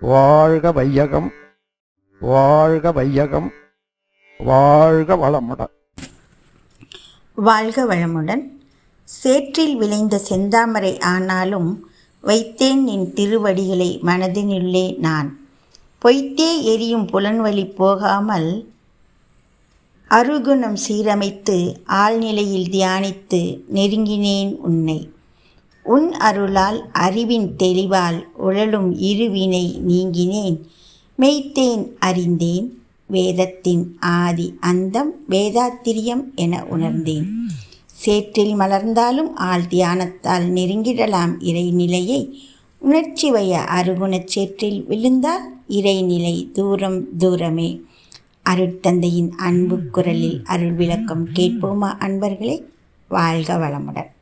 வாழ்க வையகம் வாழ்க வையகம் வாழ்க வளமுடன். வாழ்க வளமுடன். சேற்றில் விளைந்த செந்தாமரை ஆனாலும் வைத்தேன் நின் திருவடிகளை மனதினுள்ளே நான். பொய்த்தே எரியும் புலன்வழி போகாமல் அருகுணம் சீரமைத்து ஆழ்நிலையில் தியானித்து நெருங்கினேன் உன்னை. உன் அருளால் அறிவின் தெளிவால் உழலும் இருவினை நீங்கினேன். மெய்த்தேன் அறிந்தேன். வேதத்தின் ஆதி அந்தம் வேதாத்திரியம் என உணர்ந்தேன். சேற்றில் மலர்ந்தாலும் ஆள் தியானத்தால் நெருங்கிடலாம் இறைநிலையை. உணர்ச்சி வய அருகுணச் சேற்றில் விழுந்தால் இறைநிலை தூரம் தூரமே. அருட்தந்தையின் அன்பு குரலில் அருள் விளக்கம் கேட்போமா அன்பர்களே? வாழ்க வளமுடன்.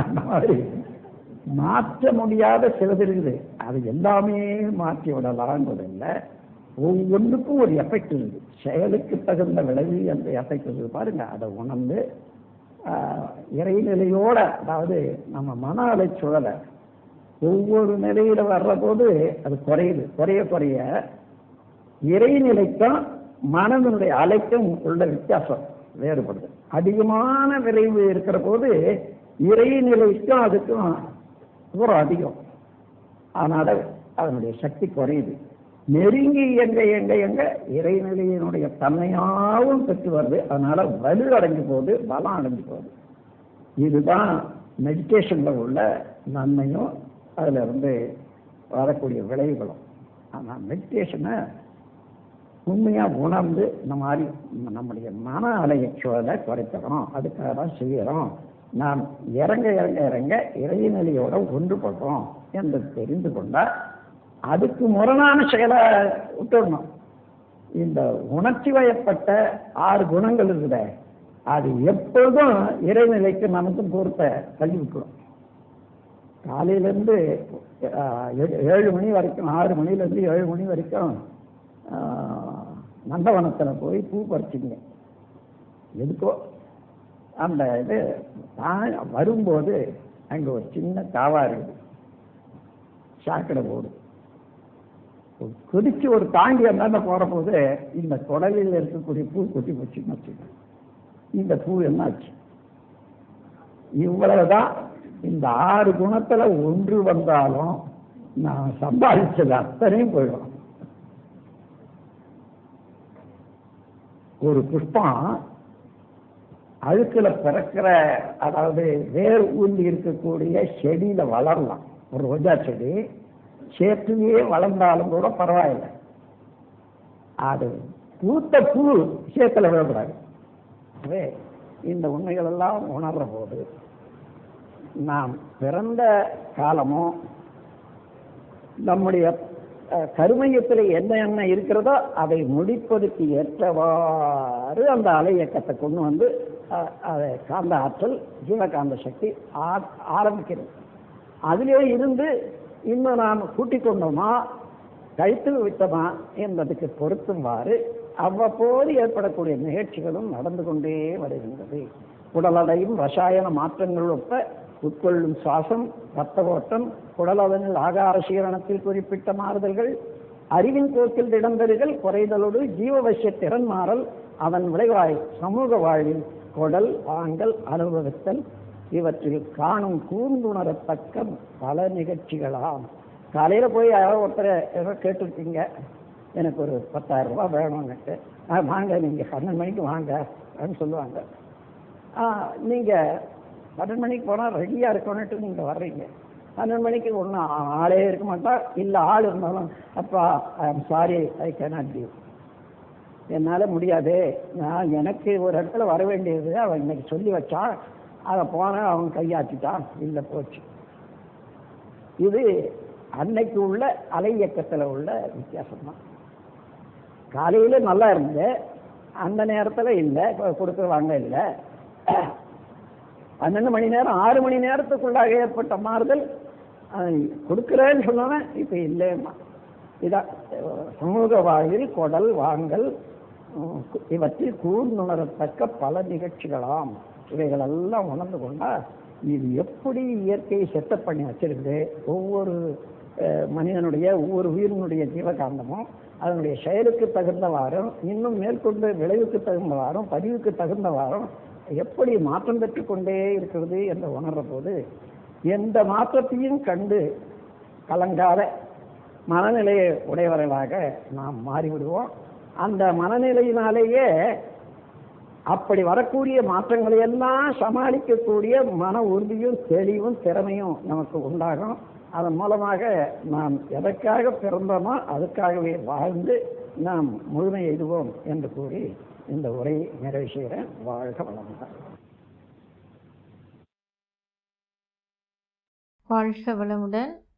அந்த மாதிரி மாற்ற முடியாத சிலது இருக்குது. அது எல்லாமே மாற்றி விடலாங்கிறது இல்லை. ஒவ்வொன்றுக்கும் ஒரு எஃபெக்ட் இருக்குது. செயலுக்கு தகுந்த விளைவு அந்த எஃபெக்ட் இருக்குது. பாருங்க அதை உணர்ந்து இறைநிலையோட அதாவது நம்ம மன அலை சுழலை ஒவ்வொரு நிலையில வர்ற போது அது குறையுது. குறைய குறைய இறைநிலைக்கும் மனதனுடைய அலைக்கும் உள்ள வித்தியாசம் வேறுபடுது. அதிகமான விரைவு இருக்கிற போது இறைநிலைக்கும் அதுக்கும் தூரம் அதிகம். அதனால அதனுடைய சக்தி குறையுது. நெருங்கி எங்க எங்க எங்க இறைநிலையினுடைய தன்மையாகவும் பெற்று வருது. அதனால வலு அடைஞ்சு போகுது பலம் அடைஞ்சு போகுது. இதுதான் மெடிடேஷன்ல உள்ள நன்மையும் அதுல இருந்து வரக்கூடிய விளைவுகளும். ஆனா மெடிடேஷனை உண்மையா உணர்ந்து இந்த மாதிரி நம்முடைய மன அலையை குறைக்கிறோம் அதுக்காக தான் செய்யறோம். நாம் இறங்க இறங்க இறங்க இறைநிலையோட ஒன்றுபடுறோம் என்று தெரிந்து கொண்டால் அதுக்கு முரணான செயலை விட்டுடணும். இந்த உணர்ச்சி வயப்பட்ட ஆறு குணங்கள் இருக்குத அது எப்பொழுதும் இறைநிலைக்கு நமக்கும் பொறுத்த தள்ளி விட்டுரும் காலையிலேருந்து ஏழு மணி வரைக்கும் ஆறு மணிலேருந்து ஏழு மணி வரைக்கும் நந்தவனத்தில் போய் பூ பறிச்சிங்க. எதுக்கோ அந்த இது வரும்போது அங்கே ஒரு சின்ன தாவா இருக்குது. சாக்கடை போடு. குதிச்சு ஒரு தாண்டி அந்தாண்ட போற போது இந்த குடலில் இருக்கக்கூடிய பூ கொட்டி போச்சுன்னு வச்சுக்கோங்க. இந்த பூ என்னாச்சு இவ்வளவுதான் இந்த ஆறு குணத்துல ஒன்று வந்தாலும் நான் சம்பாதிச்சது அத்தனையும் போயிடும். ஒரு புஷ்பம் அழுக்கில் பிறக்கிற அதாவது வேர் ஊந்தி இருக்கக்கூடிய செடியில் வளரலாம். ஒரு ரோஜா செடி சேற்றுலேயே வளர்ந்தாலும் கூட பரவாயில்லை. அது பூத்த பூ சேத்துல விழக்கூடாது எனவே இந்த உண்மைகள் எல்லாம் உணர்ற போது நாம் பிறந்த காலமும் நம்முடைய கருமையத்தில் என்ன என்ன இருக்கிறதோ அதை முடிப்பதற்கு ஏற்றவாறு அந்த அலை இயக்கத்தை கொண்டு வந்து காந்த ஆற்றல் ஜீவகாந்த சக்தி ஆ- ஆரம்பிக்கிறது. அதிலே இருந்து இன்னும் நாம் கூட்டிக் கொண்டோமா? கழித்து விட்டோமா என்பதற்கு பொருத்துமாறு அவ்வப்போது ஏற்படக்கூடிய நிகழ்ச்சிகளும் நடந்து கொண்டே வருகின்றது. உடலடையும் ரசாயன மாற்றங்கள் ஒப்ப உட்கொள்ளும் சுவாசம் ரத்த ஓட்டம் குடலதனில் ஆகார சீரணத்தில் குறிப்பிட்ட மாறுதல்கள் அறிவின் போக்கில் இடம்பெறுதல் குறைதலோடு ஜீவவசிய திறன் மாறல் அதன் விளைவாய் சமூக வாழ்வில் கொடல் வாங்கல் அனுபவித்தல் இவற்றில் காணும் கூர்ந்துணரத்தக்க பல நிகழ்ச்சிகளாம். காலையில் போய் யாரோ ஒருத்தரை ஏதோ கேட்டிருக்கீங்க. எனக்கு ஒரு பத்தாயிரம் ரூபா வேணும்னுட்டு. ஆ வாங்க நீங்கள் பன்னெண்டு மணிக்கு வாங்க அப்படின்னு சொல்லுவாங்க. ஆ பன்னெண்டு மணிக்கு போனால் ரெடியாக இருக்கணும்ட்டு நீங்கள் வர்றீங்க. பன்னெண்டு மணிக்கு ஒன்றும் ஆளே இருக்க மாட்டா. இல்லை ஆள் இருந்தாலும் அப்பா I am sorry I cannot do என்னால் முடியாது. நான் எனக்கு ஒரு இடத்துல வர வேண்டியது அவன் இன்னைக்கு சொல்லி வச்சான் அதை போன அவன் கையாற்றிட்டான் இல்லை போச்சு. இது அன்னைக்கு உள்ள அலை இயக்கத்தில் உள்ள வித்தியாசம் தான் காலையில் நல்லா இருந்தேன் அந்த நேரத்தில் இல்லை. கொடுக்க வாங்க இல்லை. பன்னெண்டு மணி நேரம் ஆறு மணி நேரத்துக்குள்ளாக ஏற்பட்ட மாறுதல் கொடுக்குறேன்னு சொன்னவன் இப்போ இல்லைம்மா. இதான் சமூக வாழ்வில் கொடல் வாங்கல் இவற்றில் கூர்ந்துணரத்தக்க பல நிகழ்ச்சிகளாம். இவைகளெல்லாம் உணர்ந்து கொண்டா இது எப்படி இயற்கையை செட்டப் பண்ணி வச்சிருக்கு ஒவ்வொரு மனிதனுடைய ஒவ்வொரு உயிரினுடைய ஜீவகாந்தமும் அதனுடைய செயலுக்கு தகுந்தவாறும் இன்னும் மேற்கொண்டு விளைவுக்கு தகுந்தவாறும் பதிவுக்கு தகுந்தவாறும் எப்படி மாற்றம் பெற்று கொண்டே இருக்கிறது என்று உணர்ற போது எந்த மாற்றத்தையும் கண்டு கலங்காத மனநிலையை உடையவர்களாக நாம் மாறிவிடுவோம். அந்த மனநிலையினாலேயே அப்படி வரக்கூடிய மாற்றங்களை எல்லாம் சமாளிக்கக்கூடிய மன உறுதியும் தெளிவும் திறமையும் நமக்கு உண்டாகும். அதன் மூலமாக நாம் எதற்காக பிறந்தோமோ அதுக்காகவே வாழ்ந்து நாம் முழுமை எய்துவோம் என்று கூறி இந்த உரையை நிறைவு செய்கிறேன். வாழ்க வளமுடன். வாழ்க வளமுடன்.